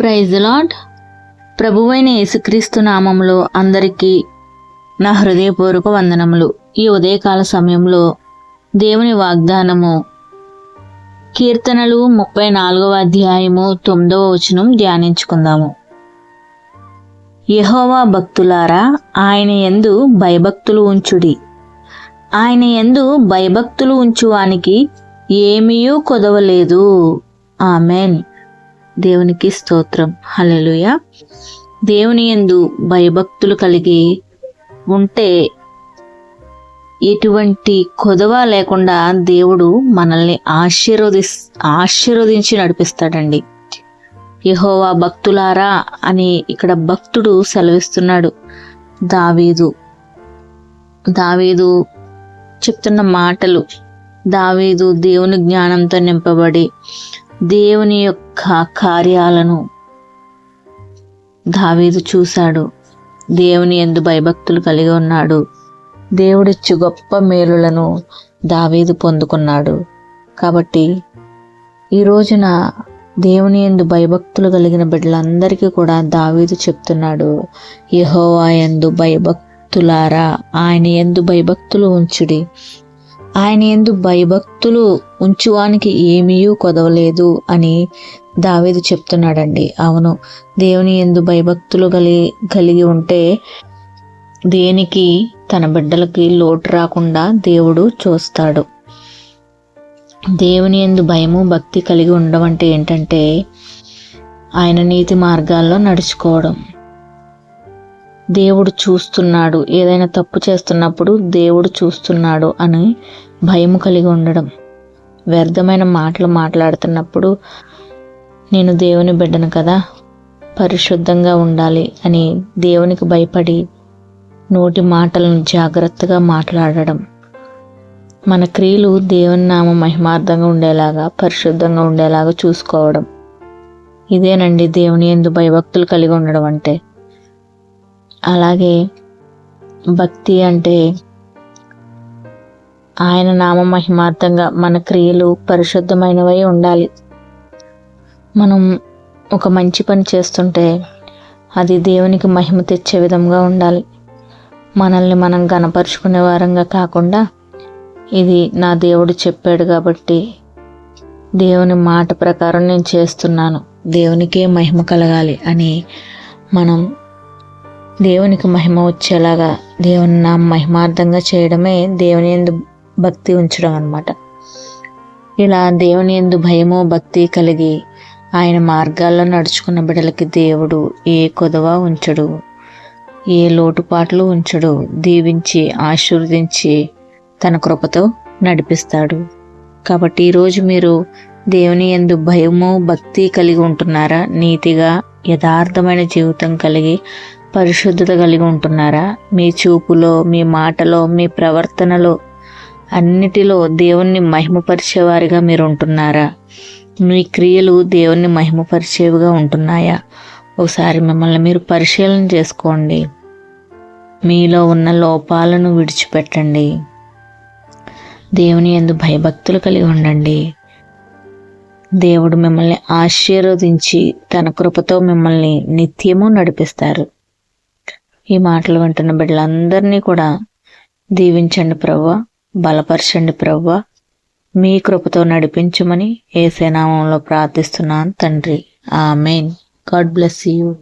Praise lord ప్రభువైన యేసుక్రీస్తు నామంలో అందరికీ నా హృదయపూర్వక వందనములు. ఈ ఉదయకాల సమయంలో దేవుని వాగ్దానము కీర్తనలు ముప్పై నాలుగవ అధ్యాయము తొమ్మిదవ వచనం ధ్యానించుకుందాము. యహోవా భక్తులారా ఆయన యందు భయభక్తులు ఉంచుడి. ఆయన ఎందు భయభక్తులు ఉంచువానికి ఏమీయూ కొదవలేదు. ఆమెన్. దేవునికి స్తోత్రం. హల్లెలూయ. దేవుని యందు భయభక్తులు కలిగి ఉంటే ఎటువంటి కొదవ లేకుండా దేవుడు మనల్ని ఆశీర్వది ఆశీర్వదించి నడిపిస్తాడండి. యహోవా భక్తులారా అని ఇక్కడ భక్తుడు సెలవిస్తున్నాడు. దావీదు. దావీదు చెప్తున్న మాటలు. దావీదు దేవుని జ్ఞానంతో నింపబడి దేవుని యొక్క కార్యాలను దావీదు చూశాడు. దేవుని ఎందు భయభక్తులు కలిగి ఉన్నాడు. దేవుడిచ్చు గొప్ప మేలులను దావీదు పొందుకున్నాడు. కాబట్టి ఈ రోజున దేవుని ఎందు భయభక్తులు కలిగిన బిడ్డలందరికీ కూడా దావీదు చెప్తున్నాడు. యహోవా ఎందు భయభక్తులారా ఆయన ఎందు భయభక్తులు ఉంచుడి. ఆయన ఎందు భయభక్తులు ఉంచువానికి ఏమీయూ కొదవలేదు అని దావేది చెప్తున్నాడండి. అవును దేవుని ఎందు భయభక్తులు కలిగి కలిగి ఉంటే దేనికి తన బిడ్డలకి లోటు రాకుండా దేవుడు చూస్తాడు. దేవుని ఎందు భయము భక్తి కలిగి ఉండడం అంటే ఏంటంటే ఆయన నీతి మార్గాల్లో నడుచుకోవడం. దేవుడు చూస్తున్నాడు. ఏదైనా తప్పు చేస్తున్నప్పుడు దేవుడు చూస్తున్నాడు అని భయము కలిగి ఉండడం. వ్యర్థమైన మాటలు మాట్లాడుతున్నప్పుడు నేను దేవుని బిడ్డను కదా పరిశుద్ధంగా ఉండాలి అని దేవునికి భయపడి నోటి మాటలను జాగ్రత్తగా మాట్లాడడం. మన క్రియలు దేవుని నామ మహిమార్థంగా ఉండేలాగా పరిశుద్ధంగా ఉండేలాగా చూసుకోవడం. ఇదేనండి దేవుని ఎందు భయభక్తులు కలిగి ఉండడం అంటే. అలాగే భక్తి అంటే ఆయన నామ మహిమార్థంగా మన క్రియలు పరిశుద్ధమైనవై ఉండాలి. మనం ఒక మంచి పని చేస్తుంటే అది దేవునికి మహిమ తెచ్చే విధంగా ఉండాలి. మనల్ని మనం గనపరుచుకునే వారంగా కాకుండా ఇది నా దేవుడు చెప్పాడు కాబట్టి దేవుని మాట ప్రకారం నేను చేస్తున్నాను. దేవునికే మహిమ కలగాలి అని మనం దేవునికి మహిమ వచ్చేలాగా దేవుని నా మహిమార్థంగా చేయడమే దేవుని ఎందు భక్తి ఉంచడం అన్నమాట. ఇలా దేవుని ఎందు భయము భక్తి కలిగి ఆయన మార్గాల్లో నడుచుకున్న బిడ్డలకి దేవుడు ఏ కొదవ ఉంచడు ఏ లోటుపాట్లు ఉంచడు. దీవించి ఆశీర్వదించి తన కృపతో నడిపిస్తాడు. కాబట్టి ఈరోజు మీరు దేవుని ఎందు భయము భక్తి కలిగి ఉంటున్నారా? నీతిగా యథార్థమైన జీవితం కలిగి పరిశుద్ధత కలిగి ఉంటున్నారా? మీ చూపులో మీ మాటలో మీ ప్రవర్తనలో అన్నిటిలో దేవుణ్ణి మహిమపరిచేవారిగా మీరు ఉంటున్నారా మీ క్రియలు దేవుణ్ణి మహిమపరిచేవిగా ఉంటున్నాయా? ఒకసారి మిమ్మల్ని మీరు పరిశీలన చేసుకోండి. మీలో ఉన్న లోపాలను విడిచిపెట్టండి. దేవుని ఎందు భయభక్తులు కలిగి ఉండండి. దేవుడు మిమ్మల్ని ఆశీర్వదించి తన కృపతో మిమ్మల్ని నిత్యము నడిపిస్తారు. ఈ మాటలు వింటున్న బిడ్డలందరినీ కూడా దీవించండి ప్రవ్వ బలపరచండి ప్రవ్వ. మీ కృపతో నడిపించమని ఏసేనామంలో ప్రార్థిస్తున్నాను తండ్రి. ఆ మెయిన్ గాడ్ బ్లెస్ యూ.